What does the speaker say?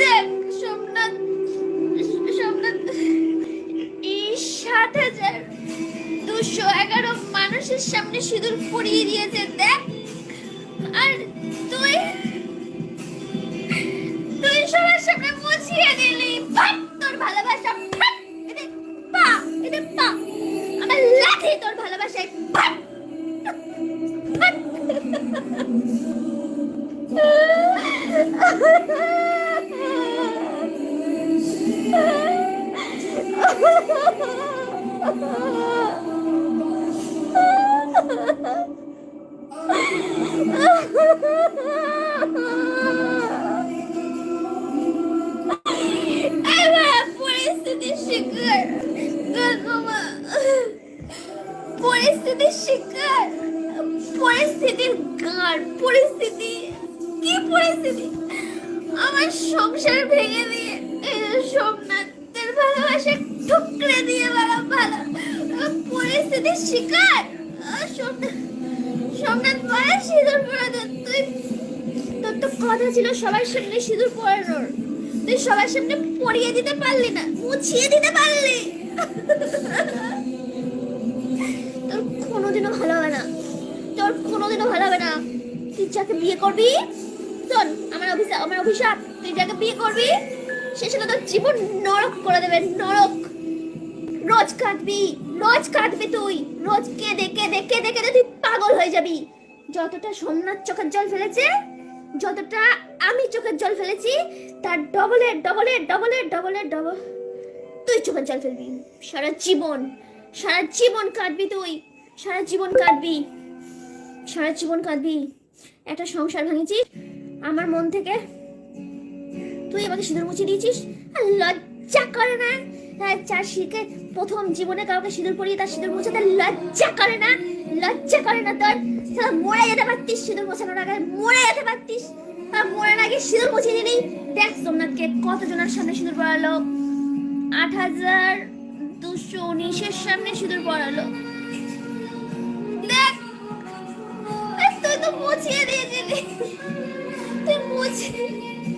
দেখ সোমনাথ সোমনাথ সাত হাজার দুশো এগারো মানুষের সামনে সিঁদুর পরিয়ে দিয়েছে দেখ আর তুই তুই সবার সামনে মুছিয়ে দিলি। এটা পা আমার তোর ভালোবাসায়। পরিস্থিতির শিকার, পরিস্থিতির গান পরিস্থিতি, কি পরিস্থিতি? আমার সংসার ভেঙে দিয়ে সোমনাথের ভালোবাসা ঠুকরে দিয়ে বলা ভালো পরিস্থিতির শিকার? সোমনাথ বলে সিঁদুর পরে তুই, তোর তো কথা ছিল সবার সামনে সিঁদুর পরানোর। তুই সবার সামনে পরিয়ে দিতে পারলি না, মুছিয়ে দিতে পারলি। কোনোদিনও ভালো হবে না। তোর কোনোদিনও ভালো হবে না। তুই যাকে বিয়ে করবি, শোন, আমার অভিশাপ আমার অভিশাপ তুই যাকে বিয়ে করবি, সে সাথে তোর জীবন নরক করে দেবে, নরক। রোজ কাঁদবি রোজ কাঁদবি তুই। রোজ কেঁদে কেঁদে কেঁদে কেঁদে তুই পাগল হয়ে যাবি। যতটা সোমনাথ চোখের জল ফেলেছে, যতটা আমি চোখের জল ফেলেছি, তার ডবলের ডবলের ডবলের ডবলের ডবল তুই চোখের জল ফেলবি। সারা জীবন সারা জীবন কাঁদবি তুই। সারা জীবন কাঁদবি। সারা জীবন কাঁদবি। একটা সংসার ভাঙিছিস আমার মন থেকে। তুই আমাকে সিঁদুর মুছে দিয়েছিস? লজ্জা করে না? চাষিকে প্রথম জীবনে কাউকে সিঁদুর পরিয়ে তার সিঁদুর মুছাতে লজ্জা করে না? লজ্জা করে না তোর? মরে যেতে পারতিস সিঁদুর মোছানোর আগে। মরে যেতে পারতিস। আর মরে না গিয়ে সিঁদুর মুছিয়ে দিলি। দেখ সোমনাথকে কতজনের সামনে সিঁদুর পড়ালো আট হাজার দুশো উনিশের সামনে সিঁদুর পড়ালো ちいい